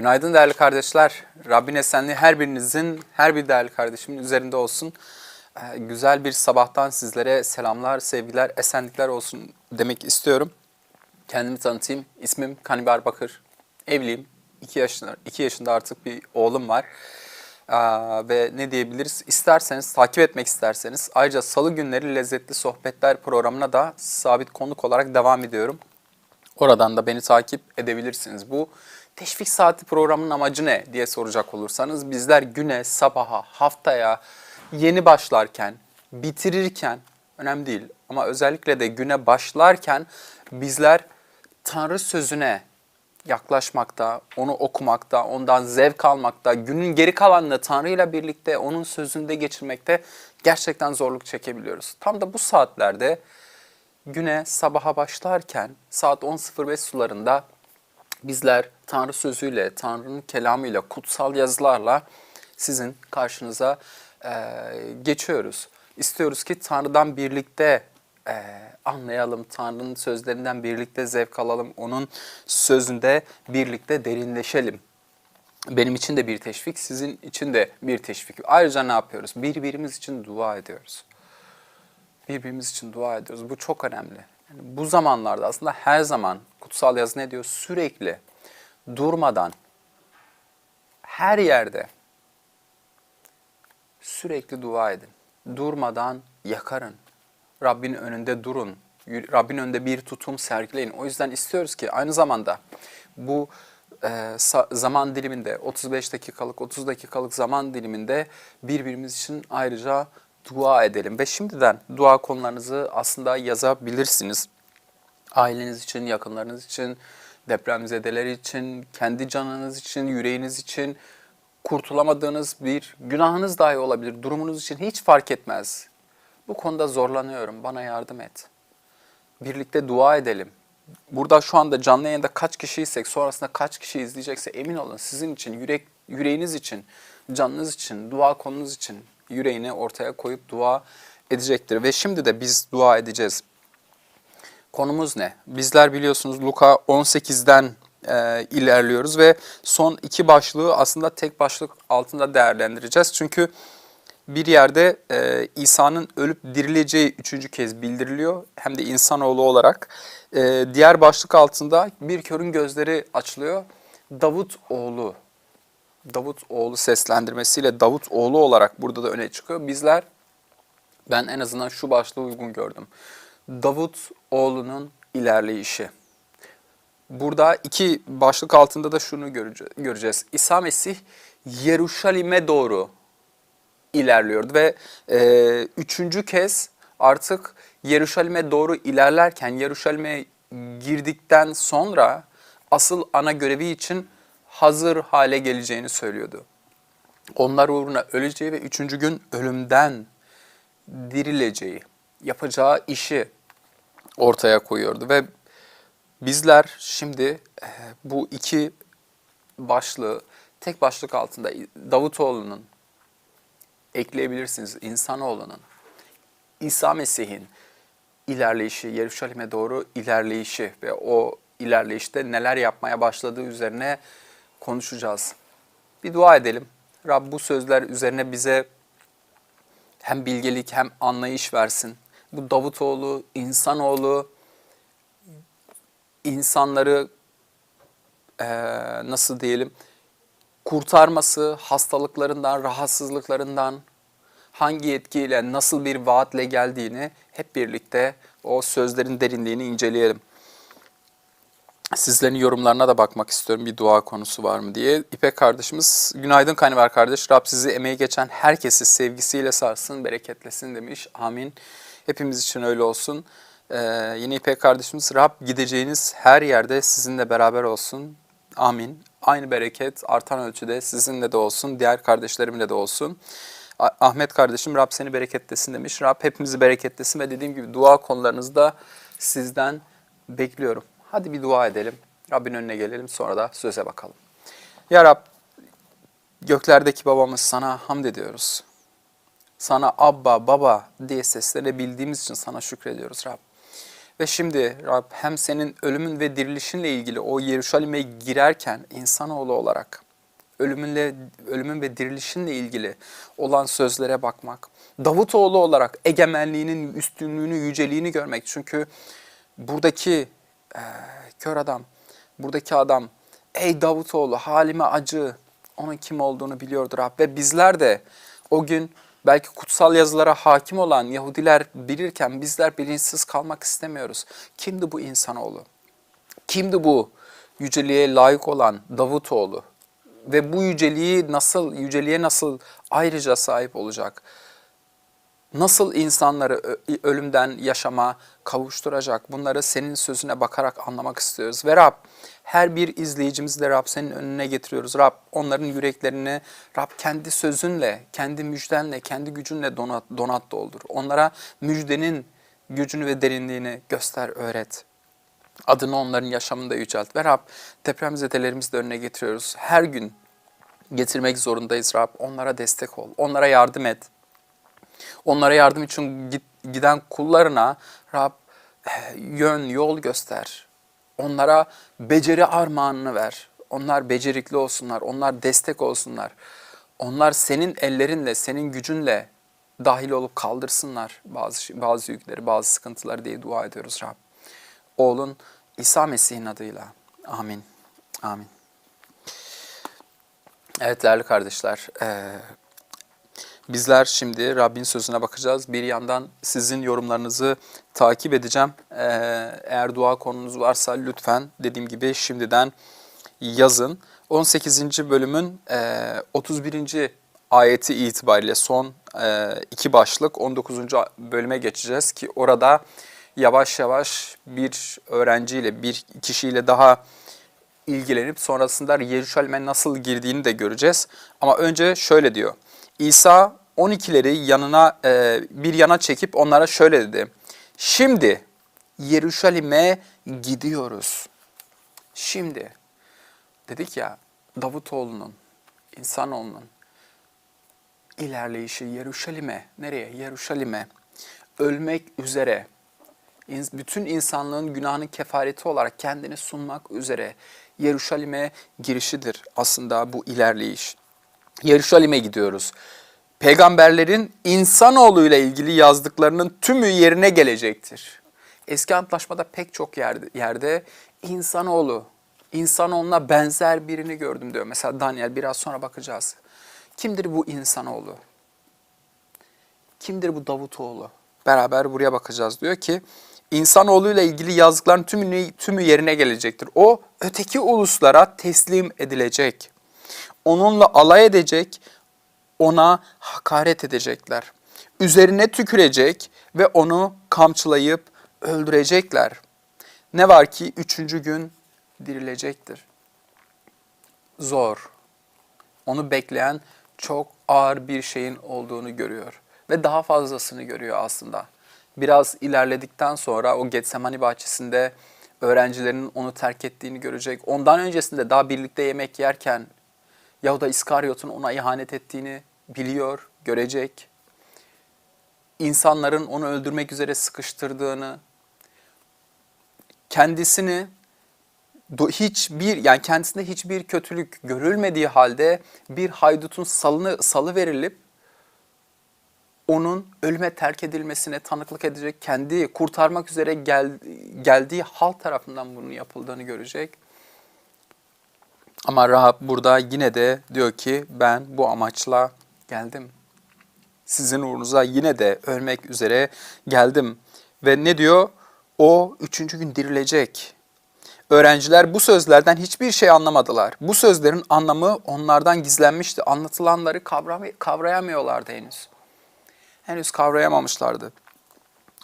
Günaydın değerli kardeşler. Rabbin esenliği her birinizin, her bir değerli kardeşimin üzerinde olsun. Ee, güzel bir sabahtan sizlere selamlar, sevgiler, esenlikler olsun demek istiyorum. Kendimi tanıtayım. İsmim Kanibar Bakır. Evliyim. 2 yaşında, 2 yaşında artık bir oğlum var. Aa, ve ne diyebiliriz? İsterseniz, takip etmek isterseniz ayrıca salı günleri lezzetli sohbetler programına da sabit konuk olarak devam ediyorum. Oradan da beni takip edebilirsiniz. Bu teşvik saati programının amacı ne diye soracak olursanız bizler güne, sabaha, haftaya, yeni başlarken, bitirirken önemli değil ama özellikle de güne başlarken bizler Tanrı sözüne yaklaşmakta, onu okumakta, ondan zevk almakta, günün geri kalanını Tanrı ile birlikte onun sözünde geçirmekte gerçekten zorluk çekebiliyoruz. Tam da bu saatlerde güne sabaha başlarken saat 10.05 sularında bizler Tanrı sözüyle, Tanrı'nın kelamıyla, kutsal yazılarla sizin karşınıza e, geçiyoruz. İstiyoruz ki Tanrı'dan birlikte e, anlayalım, Tanrı'nın sözlerinden birlikte zevk alalım, onun sözünde birlikte derinleşelim. Benim için de bir teşvik, sizin için de bir teşvik. Ayrıca ne yapıyoruz? Birbirimiz için dua ediyoruz birbirimiz için dua ediyoruz. Bu çok önemli. Yani bu zamanlarda aslında her zaman kutsal yazı ne diyor? Sürekli, durmadan, her yerde sürekli dua edin. Durmadan yakarın. Rabbin önünde durun. Rabbin önünde bir tutum sergileyin. O yüzden istiyoruz ki aynı zamanda bu e, zaman diliminde 35 dakikalık 30 dakikalık zaman diliminde birbirimiz için ayrıca dua edelim. Ve şimdiden dua konularınızı aslında yazabilirsiniz. Aileniz için, yakınlarınız için, depremzedeler için, kendi canınız için, yüreğiniz için, kurtulamadığınız bir günahınız dahi olabilir. Durumunuz için hiç fark etmez. Bu konuda zorlanıyorum. Bana yardım et. Birlikte dua edelim. Burada şu anda canlı yayında kaç kişiysek, sonrasında kaç kişi izleyecekse emin olun sizin için, yürek, yüreğiniz için, canınız için, dua konunuz için yüreğini ortaya koyup dua edecektir. Ve şimdi de biz dua edeceğiz. Konumuz ne? Bizler biliyorsunuz Luka 18'den e, ilerliyoruz ve son iki başlığı aslında tek başlık altında değerlendireceğiz. Çünkü bir yerde e, İsa'nın ölüp dirileceği üçüncü kez bildiriliyor. Hem de insanoğlu olarak. E, diğer başlık altında bir körün gözleri açılıyor. Davut oğlu Davut oğlu seslendirmesiyle Davut oğlu olarak burada da öne çıkıyor. Bizler ben en azından şu başlığı uygun gördüm. Davut oğlunun ilerleyişi. Burada iki başlık altında da şunu göreceğiz. İsa Mesih Yeruşalim'e doğru ilerliyordu ve e, üçüncü kez artık Yeruşalim'e doğru ilerlerken Yeruşalim'e girdikten sonra asıl ana görevi için hazır hale geleceğini söylüyordu. Onlar uğruna öleceği ve üçüncü gün ölümden dirileceği, yapacağı işi ortaya koyuyordu. Ve bizler şimdi eh, bu iki başlığı tek başlık altında Davutoğlu'nun ekleyebilirsiniz insanoğlunun, İsa Mesih'in ilerleyişi, Yeruşalim'e doğru ilerleyişi ve o ilerleyişte neler yapmaya başladığı üzerine konuşacağız. Bir dua edelim. Rab bu sözler üzerine bize hem bilgelik hem anlayış versin. Bu Davutoğlu, insanoğlu, insanları e, nasıl diyelim kurtarması, hastalıklarından, rahatsızlıklarından, hangi yetkiyle, nasıl bir vaatle geldiğini hep birlikte o sözlerin derinliğini inceleyelim. Sizlerin yorumlarına da bakmak istiyorum bir dua konusu var mı diye. İpek kardeşimiz, günaydın Kaniver kardeş. Rab sizi emeği geçen herkesi sevgisiyle sarsın, bereketlesin demiş. Amin. Hepimiz için öyle olsun. Ee, yine İpek kardeşimiz, Rab gideceğiniz her yerde sizinle beraber olsun. Amin. Aynı bereket artan ölçüde sizinle de olsun, diğer kardeşlerimle de olsun. Ahmet kardeşim Rab seni bereketlesin demiş. Rab hepimizi bereketlesin ve dediğim gibi dua konularınızda sizden bekliyorum. Hadi bir dua edelim. Rabbin önüne gelelim sonra da söze bakalım. Ya Rab, göklerdeki babamız sana hamd ediyoruz. Sana Abba, Baba diye seslenebildiğimiz için sana şükrediyoruz Rab. Ve şimdi Rab hem senin ölümün ve dirilişinle ilgili o Yeruşalim'e girerken insanoğlu olarak ölümünle ölümün ve dirilişinle ilgili olan sözlere bakmak. Davutoğlu olarak egemenliğinin üstünlüğünü, yüceliğini görmek. Çünkü buradaki e, kör adam, buradaki adam ey Davutoğlu halime acı. Onun kim olduğunu biliyordur Rab. Ve bizler de o gün belki kutsal yazılara hakim olan Yahudiler bilirken bizler bilinçsiz kalmak istemiyoruz. Kimdi bu insanoğlu? Kimdi bu yüceliğe layık olan Davutoğlu? Ve bu yüceliği nasıl, yüceliğe nasıl ayrıca sahip olacak? Nasıl insanları ölümden yaşama kavuşturacak? Bunları senin sözüne bakarak anlamak istiyoruz. Ve Rab, her bir izleyicimizi de Rab senin önüne getiriyoruz. Rab onların yüreklerini Rab kendi sözünle, kendi müjdenle, kendi gücünle donat, donat doldur. Onlara müjdenin gücünü ve derinliğini göster, öğret. Adını onların yaşamında yücelt. Ve Rab depremzedelerimizi de önüne getiriyoruz. Her gün getirmek zorundayız Rab. Onlara destek ol. Onlara yardım et. Onlara yardım için giden kullarına Rab eh, yön, yol göster. Onlara beceri armağanını ver. Onlar becerikli olsunlar, onlar destek olsunlar. Onlar senin ellerinle, senin gücünle dahil olup kaldırsınlar bazı şey- bazı yükleri, bazı sıkıntıları diye dua ediyoruz Rab. Oğlun İsa Mesih'in adıyla. Amin. Amin. Evet değerli kardeşler, eee, Bizler şimdi Rabbin sözüne bakacağız. Bir yandan sizin yorumlarınızı takip edeceğim. Ee, eğer dua konunuz varsa lütfen dediğim gibi şimdiden yazın. 18. bölümün e, 31. ayeti itibariyle son e, iki başlık 19. bölüme geçeceğiz ki orada yavaş yavaş bir öğrenciyle, bir kişiyle daha ilgilenip sonrasında Yeruşalim'e nasıl girdiğini de göreceğiz. Ama önce şöyle diyor. İsa 12'leri yanına e, bir yana çekip onlara şöyle dedi. Şimdi Yeruşalim'e gidiyoruz. Şimdi dedik ya Davutoğlu'nun, insanoğlunun ilerleyişi Yeruşalim'e, nereye? Yeruşalim'e ölmek üzere bütün insanlığın günahının kefareti olarak kendini sunmak üzere Yeruşalim'e girişidir aslında bu ilerleyiş. Yeruşalim'e gidiyoruz. Peygamberlerin insanoğlu ile ilgili yazdıklarının tümü yerine gelecektir. Eski antlaşmada pek çok yerde, yerde insanoğlu, insanoğluna benzer birini gördüm diyor. Mesela Daniel biraz sonra bakacağız. Kimdir bu insanoğlu? Kimdir bu Davutoğlu? Beraber buraya bakacağız. Diyor ki insanoğlu ile ilgili yazdıkların tümünü, tümü yerine gelecektir. O öteki uluslara teslim edilecek. Onunla alay edecek, ona hakaret edecekler. Üzerine tükürecek ve onu kamçılayıp öldürecekler. Ne var ki üçüncü gün dirilecektir. Zor. Onu bekleyen çok ağır bir şeyin olduğunu görüyor. Ve daha fazlasını görüyor aslında. Biraz ilerledikten sonra o Getsemani bahçesinde öğrencilerinin onu terk ettiğini görecek. Ondan öncesinde daha birlikte yemek yerken Yahuda İskaryot'un ona ihanet ettiğini biliyor, görecek. İnsanların onu öldürmek üzere sıkıştırdığını, kendisini hiçbir yani kendisinde hiçbir kötülük görülmediği halde bir haydutun salını salı verilip onun ölüme terk edilmesine tanıklık edecek, kendi kurtarmak üzere gel, geldiği halk tarafından bunun yapıldığını görecek. Ama Rahab burada yine de diyor ki ben bu amaçla geldim. Sizin uğrunuza yine de ölmek üzere geldim. Ve ne diyor? O üçüncü gün dirilecek. Öğrenciler bu sözlerden hiçbir şey anlamadılar. Bu sözlerin anlamı onlardan gizlenmişti. Anlatılanları kavram- kavrayamıyorlardı henüz. Henüz kavrayamamışlardı.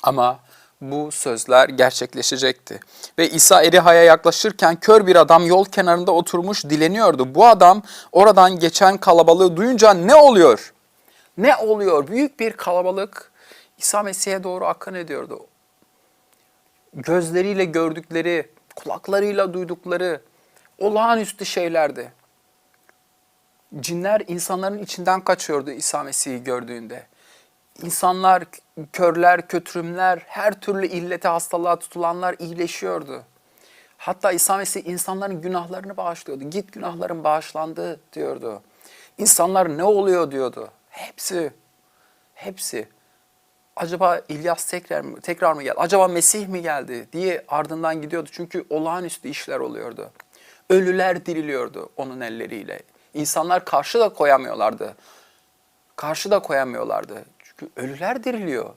Ama bu sözler gerçekleşecekti. Ve İsa Eriha'ya yaklaşırken kör bir adam yol kenarında oturmuş dileniyordu. Bu adam oradan geçen kalabalığı duyunca ne oluyor? Ne oluyor? Büyük bir kalabalık İsa Mesih'e doğru akın ediyordu. Gözleriyle gördükleri, kulaklarıyla duydukları olağanüstü şeylerdi. Cinler insanların içinden kaçıyordu İsa Mesih'i gördüğünde. İnsanlar, körler, kötürümler, her türlü illete hastalığa tutulanlar iyileşiyordu. Hatta İsa Mesih insanların günahlarını bağışlıyordu. Git günahların bağışlandı diyordu. İnsanlar ne oluyor diyordu. Hepsi, hepsi. Acaba İlyas tekrar mı, tekrar mı geldi? Acaba Mesih mi geldi diye ardından gidiyordu. Çünkü olağanüstü işler oluyordu. Ölüler diriliyordu onun elleriyle. İnsanlar karşı da koyamıyorlardı. Karşı da koyamıyorlardı. Çünkü ölüler diriliyor.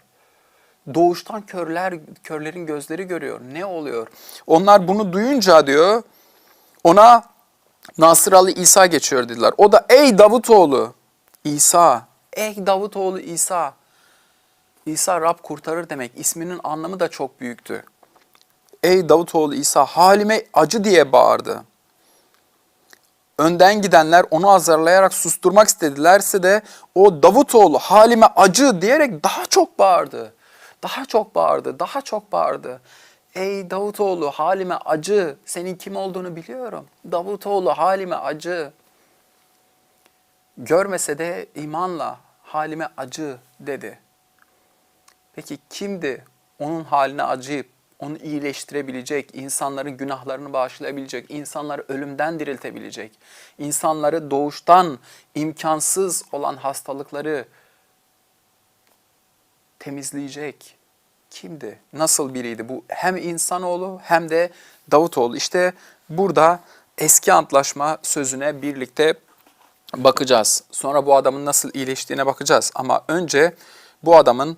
Doğuştan körler körlerin gözleri görüyor. Ne oluyor? Onlar bunu duyunca diyor ona Nasıralı İsa geçiyor dediler. O da ey Davutoğlu İsa, ey Davutoğlu İsa. İsa Rab kurtarır demek. İsminin anlamı da çok büyüktü. Ey Davutoğlu İsa halime acı diye bağırdı. Önden gidenler onu azarlayarak susturmak istedilerse de o Davutoğlu halime acı diyerek daha çok bağırdı. Daha çok bağırdı, daha çok bağırdı. Ey Davutoğlu halime acı, senin kim olduğunu biliyorum. Davutoğlu halime acı. Görmese de imanla halime acı dedi. Peki kimdi onun haline acıyıp onu iyileştirebilecek, insanların günahlarını bağışlayabilecek, insanları ölümden diriltebilecek, insanları doğuştan imkansız olan hastalıkları temizleyecek kimdi? Nasıl biriydi? Bu hem insanoğlu hem de Davutoğlu. İşte burada eski antlaşma sözüne birlikte bakacağız. Sonra bu adamın nasıl iyileştiğine bakacağız. Ama önce bu adamın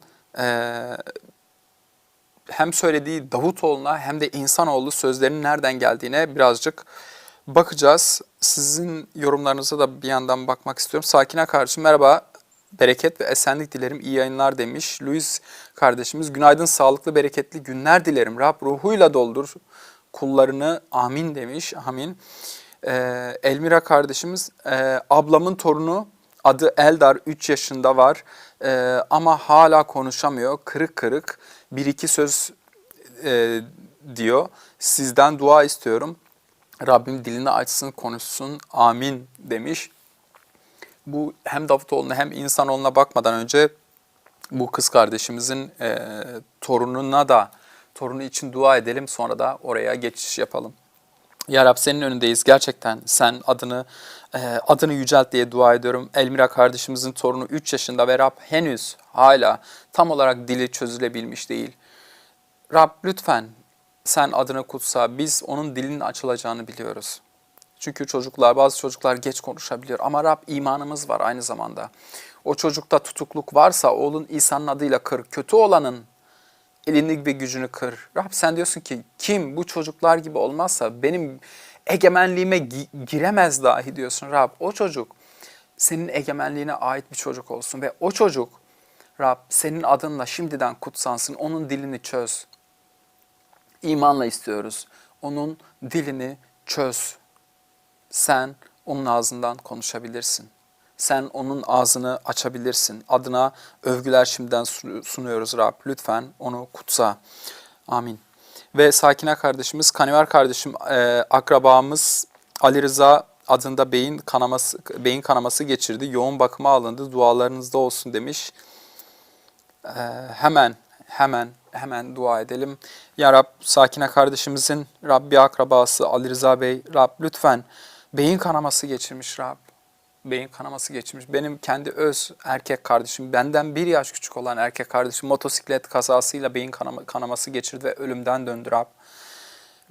hem söylediği Davutoğlu'na hem de insanoğlu sözlerinin nereden geldiğine birazcık bakacağız. Sizin yorumlarınıza da bir yandan bakmak istiyorum. Sakine kardeşim merhaba. Bereket ve esenlik dilerim. İyi yayınlar demiş. Luis kardeşimiz günaydın sağlıklı bereketli günler dilerim. Rab ruhuyla doldur kullarını amin demiş. Amin. Ee, Elmira kardeşimiz e, ablamın torunu adı Eldar 3 yaşında var Ee, ama hala konuşamıyor. Kırık kırık bir iki söz e, diyor. Sizden dua istiyorum. Rabbim dilini açsın konuşsun amin demiş. Bu hem Davutoğlu'na hem insanoğluna bakmadan önce bu kız kardeşimizin e, torununa da torunu için dua edelim sonra da oraya geçiş yapalım. Ya Rab senin önündeyiz gerçekten sen adını e, adını yücelt diye dua ediyorum. Elmira kardeşimizin torunu 3 yaşında ve Rab henüz hala tam olarak dili çözülebilmiş değil. Rab lütfen sen adını kutsa biz onun dilinin açılacağını biliyoruz. Çünkü çocuklar bazı çocuklar geç konuşabiliyor ama Rab imanımız var aynı zamanda. O çocukta tutukluk varsa oğlun İsa'nın adıyla kır. Kötü olanın elini ve gücünü kır. Rab sen diyorsun ki kim bu çocuklar gibi olmazsa benim egemenliğime gi- giremez dahi diyorsun Rab. O çocuk senin egemenliğine ait bir çocuk olsun ve o çocuk Rab senin adınla şimdiden kutsansın. Onun dilini çöz. İmanla istiyoruz. Onun dilini çöz. Sen onun ağzından konuşabilirsin. Sen onun ağzını açabilirsin. Adına övgüler şimdiden sunuyoruz Rab. Lütfen onu kutsa. Amin. Ve Sakine kardeşimiz, Kaniver kardeşim, e, akrabamız Ali Rıza adında beyin kanaması beyin kanaması geçirdi. Yoğun bakıma alındı. Dualarınızda olsun demiş. E, hemen hemen hemen dua edelim. Ya Rab Sakine kardeşimizin Rabbi akrabası Ali Rıza Bey Rab lütfen beyin kanaması geçirmiş Rab. Beyin kanaması geçirmiş. Benim kendi öz erkek kardeşim, benden bir yaş küçük olan erkek kardeşim motosiklet kazasıyla beyin kanama, kanaması geçirdi ve ölümden döndü Rab.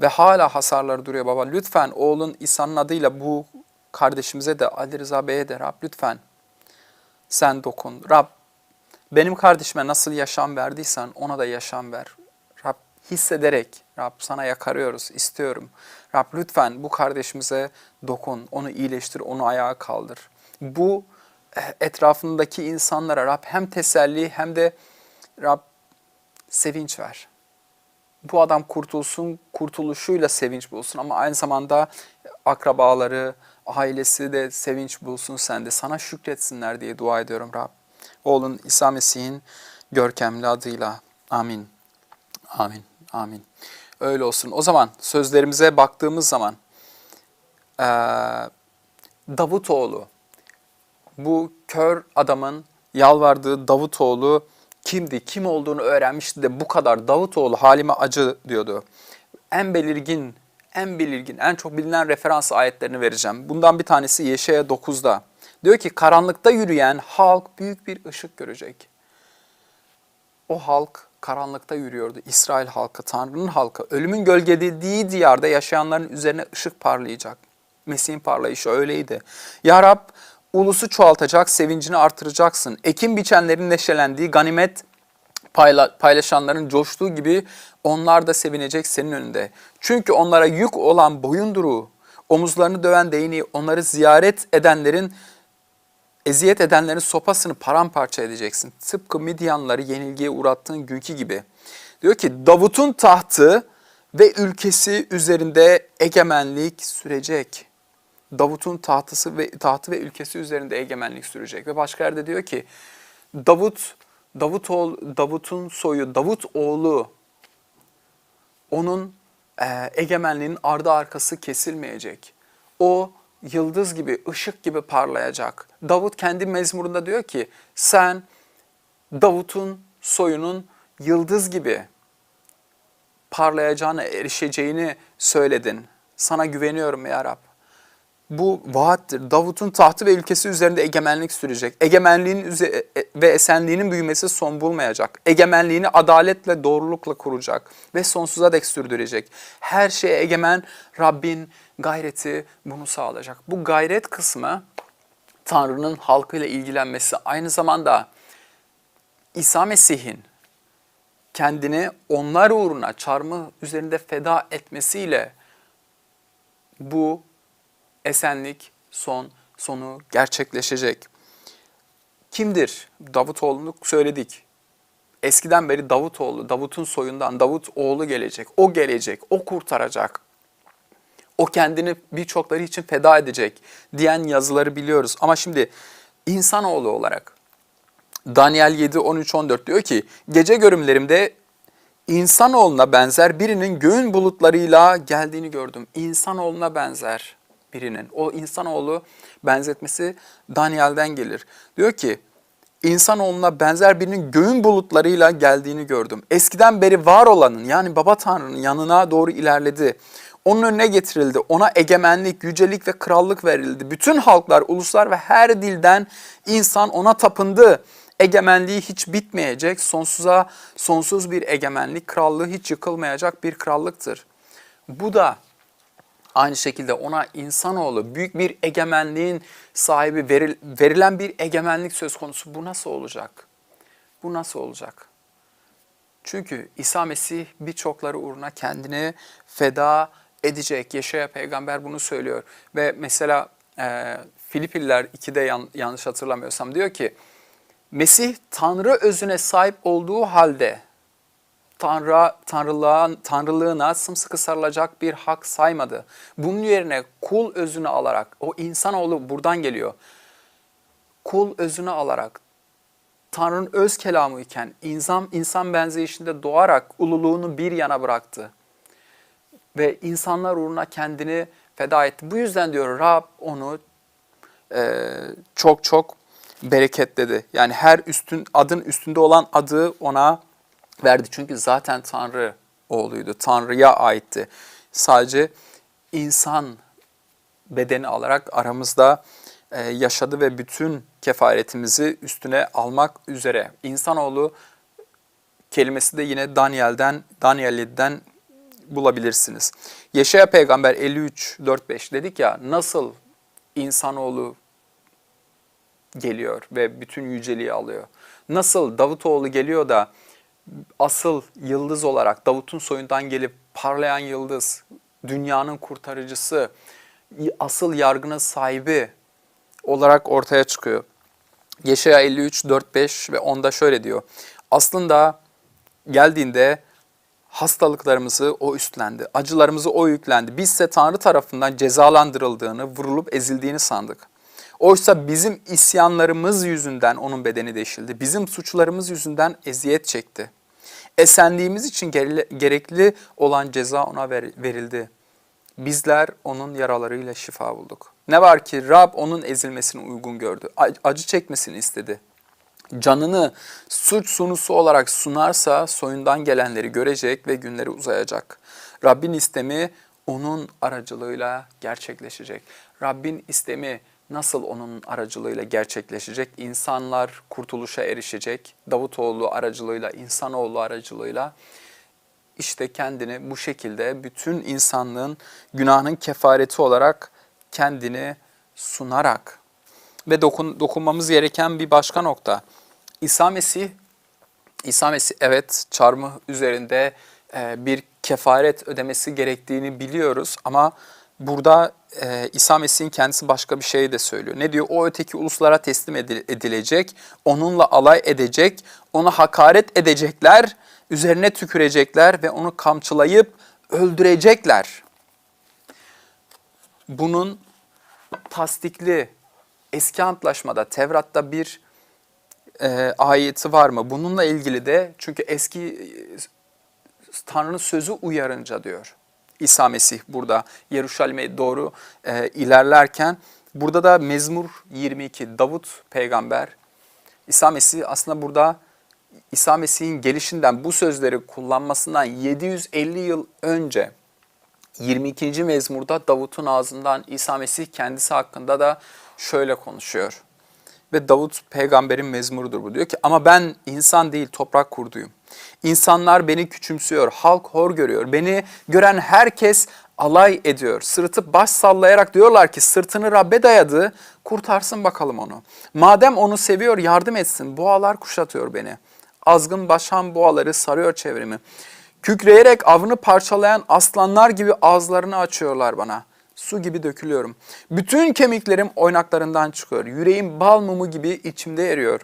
Ve hala hasarları duruyor baba. Lütfen oğlun İsa'nın adıyla bu kardeşimize de Ali Rıza Bey'e de Rab lütfen sen dokun. Rab benim kardeşime nasıl yaşam verdiysen ona da yaşam ver. Rab hissederek Rab sana yakarıyoruz, istiyorum. Rab lütfen bu kardeşimize dokun, onu iyileştir, onu ayağa kaldır. Bu eh, etrafındaki insanlara Rab hem teselli hem de Rab sevinç ver. Bu adam kurtulsun, kurtuluşuyla sevinç bulsun ama aynı zamanda akrabaları, ailesi de sevinç bulsun sende. Sana şükretsinler diye dua ediyorum Rab. Oğlun İsa Mesih'in görkemli adıyla. Amin. Amin. Amin. Öyle olsun. O zaman sözlerimize baktığımız zaman Davutoğlu bu kör adamın yalvardığı Davutoğlu kimdi, kim olduğunu öğrenmişti de bu kadar Davutoğlu halime acı diyordu. En belirgin, en belirgin, en çok bilinen referans ayetlerini vereceğim. Bundan bir tanesi Yeşaya 9'da. Diyor ki karanlıkta yürüyen halk büyük bir ışık görecek. O halk karanlıkta yürüyordu. İsrail halkı, Tanrı'nın halkı. Ölümün gölgelediği diyarda yaşayanların üzerine ışık parlayacak. Mesih'in parlayışı öyleydi. Ya Rab ulusu çoğaltacak, sevincini artıracaksın. Ekim biçenlerin neşelendiği, ganimet payla, paylaşanların coştuğu gibi onlar da sevinecek senin önünde. Çünkü onlara yük olan boyunduruğu, omuzlarını döven değneği, onları ziyaret edenlerin eziyet edenlerin sopasını paramparça edeceksin. Tıpkı Midyanları yenilgiye uğrattığın günkü gibi. Diyor ki Davut'un tahtı ve ülkesi üzerinde egemenlik sürecek. Davut'un tahtısı ve tahtı ve ülkesi üzerinde egemenlik sürecek. Ve başka yerde diyor ki Davut Davut oğlu, Davut'un soyu, Davut oğlu onun e, egemenliğinin ardı arkası kesilmeyecek. O yıldız gibi, ışık gibi parlayacak. Davut kendi mezmurunda diyor ki sen Davut'un soyunun yıldız gibi parlayacağına, erişeceğini söyledin. Sana güveniyorum ya Rab. Bu vaattir. Davut'un tahtı ve ülkesi üzerinde egemenlik sürecek. Egemenliğin üze- e- ve esenliğinin büyümesi son bulmayacak. Egemenliğini adaletle, doğrulukla kuracak ve sonsuza dek sürdürecek. Her şeye egemen Rabbin gayreti bunu sağlayacak. Bu gayret kısmı Tanrı'nın halkıyla ilgilenmesi aynı zamanda İsa Mesih'in kendini onlar uğruna çarmıh üzerinde feda etmesiyle bu esenlik son sonu gerçekleşecek. Kimdir? Davutoğlu'nu söyledik. Eskiden beri Davutoğlu, Davut'un soyundan Davut oğlu gelecek. O gelecek, o kurtaracak. O kendini birçokları için feda edecek diyen yazıları biliyoruz. Ama şimdi insanoğlu olarak Daniel 7, 13, 14 diyor ki gece görümlerimde insanoğluna benzer birinin göğün bulutlarıyla geldiğini gördüm. İnsanoğluna benzer birinin. O insanoğlu benzetmesi Daniel'den gelir. Diyor ki insanoğluna benzer birinin göğün bulutlarıyla geldiğini gördüm. Eskiden beri var olanın yani Baba Tanrı'nın yanına doğru ilerledi. Onun önüne getirildi. Ona egemenlik, yücelik ve krallık verildi. Bütün halklar, uluslar ve her dilden insan ona tapındı. Egemenliği hiç bitmeyecek, sonsuza sonsuz bir egemenlik, krallığı hiç yıkılmayacak bir krallıktır. Bu da aynı şekilde ona insanoğlu büyük bir egemenliğin sahibi veril, verilen bir egemenlik söz konusu. Bu nasıl olacak? Bu nasıl olacak? Çünkü İsa Mesih birçokları uğruna kendini feda edecek. Yaşaya peygamber bunu söylüyor. Ve mesela e, Filipililer 2'de yan, yanlış hatırlamıyorsam diyor ki Mesih Tanrı özüne sahip olduğu halde Tanrı, tanrılığa, tanrılığına sımsıkı sarılacak bir hak saymadı. Bunun yerine kul özünü alarak, o insanoğlu buradan geliyor. Kul özünü alarak, Tanrı'nın öz kelamı iken insan, insan benzeyişinde doğarak ululuğunu bir yana bıraktı. Ve insanlar uğruna kendini feda etti. Bu yüzden diyor Rab onu e, çok çok bereketledi. Yani her üstün adın üstünde olan adı ona verdi. Çünkü zaten Tanrı oğluydu. Tanrı'ya aitti. Sadece insan bedeni alarak aramızda e, yaşadı ve bütün kefaretimizi üstüne almak üzere. İnsanoğlu kelimesi de yine Daniel'den, Daniel 7'den bulabilirsiniz. Yeşaya peygamber 53 4-5 dedik ya nasıl insanoğlu geliyor ve bütün yüceliği alıyor. Nasıl Davutoğlu geliyor da asıl yıldız olarak Davut'un soyundan gelip parlayan yıldız, dünyanın kurtarıcısı, asıl yargının sahibi olarak ortaya çıkıyor. Yeşaya 53, 4, 5 ve 10'da şöyle diyor. Aslında geldiğinde hastalıklarımızı o üstlendi, acılarımızı o yüklendi. Bizse Tanrı tarafından cezalandırıldığını, vurulup ezildiğini sandık. Oysa bizim isyanlarımız yüzünden onun bedeni deşildi. Bizim suçlarımız yüzünden eziyet çekti. Esenliğimiz için gerekli olan ceza ona verildi. Bizler onun yaralarıyla şifa bulduk. Ne var ki Rab onun ezilmesini uygun gördü. Acı çekmesini istedi. canını suç sunusu olarak sunarsa soyundan gelenleri görecek ve günleri uzayacak. Rabbin istemi onun aracılığıyla gerçekleşecek. Rabbin istemi nasıl onun aracılığıyla gerçekleşecek? İnsanlar kurtuluşa erişecek. Davutoğlu aracılığıyla, insanoğlu aracılığıyla işte kendini bu şekilde bütün insanlığın günahının kefareti olarak kendini sunarak ve dokun, dokunmamız gereken bir başka nokta. İsa Mesih, İsa Mesih evet çarmıh üzerinde e, bir kefaret ödemesi gerektiğini biliyoruz ama burada e, İsa Mesih'in kendisi başka bir şey de söylüyor. Ne diyor? O öteki uluslara teslim edilecek, onunla alay edecek, ona hakaret edecekler, üzerine tükürecekler ve onu kamçılayıp öldürecekler. Bunun tasdikli eski antlaşmada, Tevrat'ta bir e, ayeti var mı? Bununla ilgili de çünkü eski e, Tanrı'nın sözü uyarınca diyor. İsa Mesih burada Yeruşalim'e doğru e, ilerlerken burada da Mezmur 22 Davut peygamber İsa Mesih aslında burada İsa Mesih'in gelişinden bu sözleri kullanmasından 750 yıl önce 22. mezmurda Davut'un ağzından İsa Mesih kendisi hakkında da şöyle konuşuyor. Ve Davut peygamberin mezmurudur bu. Diyor ki ama ben insan değil toprak kurduyum. İnsanlar beni küçümsüyor, halk hor görüyor. Beni gören herkes alay ediyor. Sırıtıp baş sallayarak diyorlar ki sırtını Rabbe dayadı, kurtarsın bakalım onu. Madem onu seviyor yardım etsin, boğalar kuşatıyor beni. Azgın başan boğaları sarıyor çevremi. Kükreyerek avını parçalayan aslanlar gibi ağızlarını açıyorlar bana. Su gibi dökülüyorum. Bütün kemiklerim oynaklarından çıkıyor. Yüreğim bal mumu gibi içimde eriyor.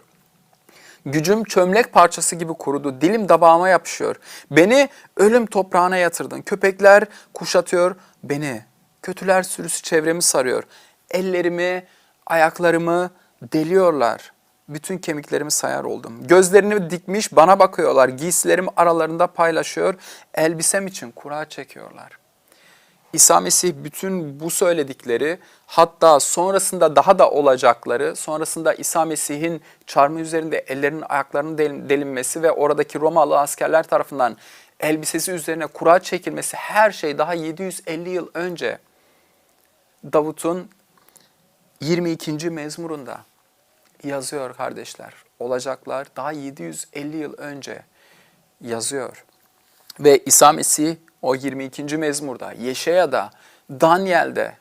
Gücüm çömlek parçası gibi kurudu. Dilim dabağıma yapışıyor. Beni ölüm toprağına yatırdın. Köpekler kuşatıyor beni. Kötüler sürüsü çevremi sarıyor. Ellerimi, ayaklarımı deliyorlar. Bütün kemiklerimi sayar oldum. Gözlerini dikmiş bana bakıyorlar. Giysilerim aralarında paylaşıyor. Elbisem için kura çekiyorlar. İsa Mesih bütün bu söyledikleri hatta sonrasında daha da olacakları, sonrasında İsa Mesih'in çarmıh üzerinde ellerinin ayaklarının delinmesi ve oradaki Romalı askerler tarafından elbisesi üzerine kura çekilmesi her şey daha 750 yıl önce Davut'un 22. mezmurunda yazıyor kardeşler. Olacaklar daha 750 yıl önce yazıyor. Ve İsa Mesih o 22. mezmurda, Yeşaya'da, Daniel'de,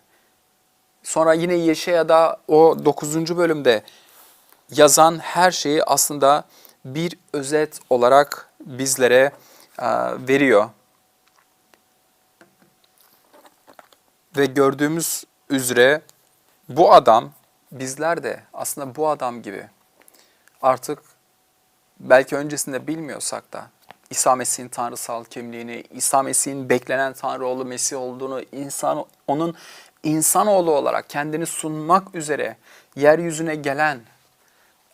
sonra yine Yeşaya'da o 9. bölümde yazan her şeyi aslında bir özet olarak bizlere veriyor. Ve gördüğümüz üzere bu adam bizler de aslında bu adam gibi artık belki öncesinde bilmiyorsak da İsa Mesih'in tanrısal kimliğini, İsa Mesih'in beklenen Tanrı oğlu Mesih olduğunu, insan onun insanoğlu olarak kendini sunmak üzere yeryüzüne gelen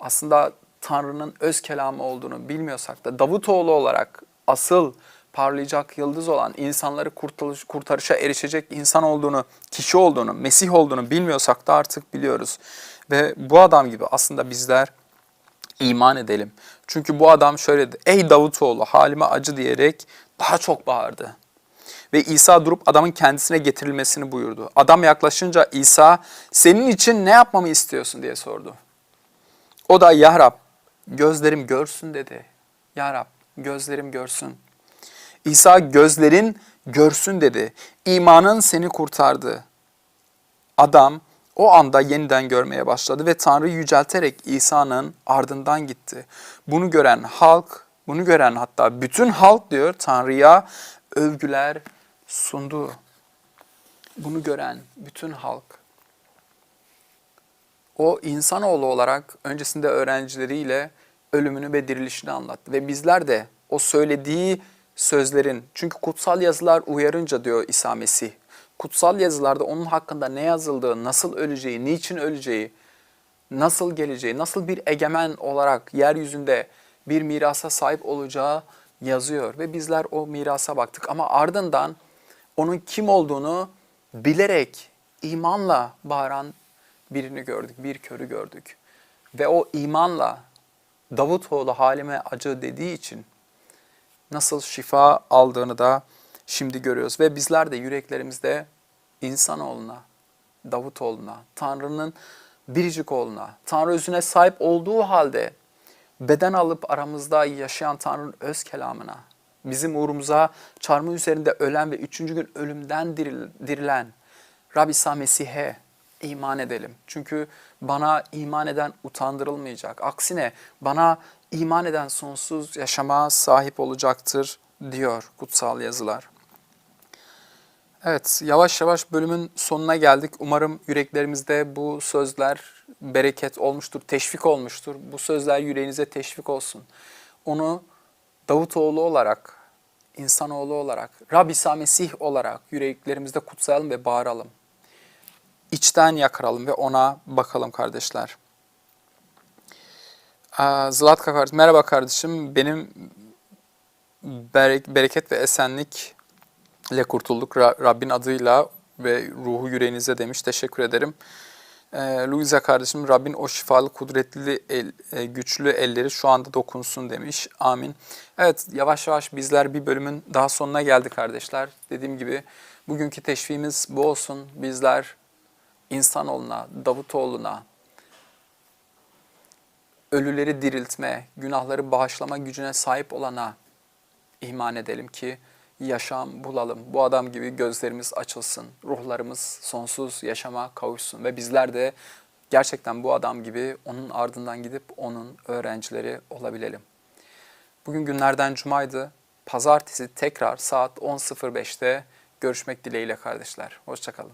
aslında Tanrı'nın öz kelamı olduğunu bilmiyorsak da Davutoğlu olarak asıl parlayacak yıldız olan insanları kurtarış, kurtarışa erişecek insan olduğunu, kişi olduğunu, Mesih olduğunu bilmiyorsak da artık biliyoruz. Ve bu adam gibi aslında bizler iman edelim. Çünkü bu adam şöyle dedi, ey Davutoğlu halime acı diyerek daha çok bağırdı. Ve İsa durup adamın kendisine getirilmesini buyurdu. Adam yaklaşınca İsa senin için ne yapmamı istiyorsun diye sordu. O da Ya Rab gözlerim görsün dedi. Ya Rab gözlerim görsün. İsa gözlerin görsün dedi. İmanın seni kurtardı. Adam o anda yeniden görmeye başladı ve Tanrı yücelterek İsa'nın ardından gitti. Bunu gören halk, bunu gören hatta bütün halk diyor Tanrı'ya övgüler sundu. Bunu gören bütün halk. O insanoğlu olarak öncesinde öğrencileriyle ölümünü ve dirilişini anlattı. Ve bizler de o söylediği sözlerin, çünkü kutsal yazılar uyarınca diyor İsa Mesih, kutsal yazılarda onun hakkında ne yazıldığı, nasıl öleceği, niçin öleceği, nasıl geleceği, nasıl bir egemen olarak yeryüzünde bir mirasa sahip olacağı yazıyor. Ve bizler o mirasa baktık ama ardından onun kim olduğunu bilerek, imanla bağıran birini gördük, bir körü gördük. Ve o imanla Davutoğlu halime acı dediği için nasıl şifa aldığını da şimdi görüyoruz. Ve bizler de yüreklerimizde insanoğluna, Davutoğlu'na, Tanrı'nın biricik oğluna, Tanrı özüne sahip olduğu halde beden alıp aramızda yaşayan Tanrı'nın öz kelamına, bizim uğrumuza çarmıh üzerinde ölen ve üçüncü gün ölümden diril- dirilen Rabbi İsa Mesih'e iman edelim. Çünkü bana iman eden utandırılmayacak. Aksine bana iman eden sonsuz yaşama sahip olacaktır diyor kutsal yazılar. Evet, yavaş yavaş bölümün sonuna geldik. Umarım yüreklerimizde bu sözler bereket olmuştur, teşvik olmuştur. Bu sözler yüreğinize teşvik olsun. Onu Davutoğlu olarak, insanoğlu olarak, Rabbi İsa Mesih olarak yüreklerimizde kutsayalım ve bağıralım. İçten yakaralım ve ona bakalım kardeşler. Zlatka kardeşim, merhaba kardeşim. Benim berek- bereket ve esenlik ile kurtulduk Ra- Rabbin adıyla ve ruhu yüreğinize demiş. Teşekkür ederim. Ee, Luisa kardeşim Rabbin o şifalı kudretli el, e, güçlü elleri şu anda dokunsun demiş. Amin. Evet yavaş yavaş bizler bir bölümün daha sonuna geldik kardeşler. Dediğim gibi bugünkü teşviğimiz bu olsun. Bizler insanoğluna, Davutoğlu'na, ölüleri diriltme, günahları bağışlama gücüne sahip olana iman edelim ki yaşam bulalım. Bu adam gibi gözlerimiz açılsın, ruhlarımız sonsuz yaşama kavuşsun ve bizler de gerçekten bu adam gibi onun ardından gidip onun öğrencileri olabilelim. Bugün günlerden cumaydı. Pazartesi tekrar saat 10.05'te görüşmek dileğiyle kardeşler. Hoşçakalın.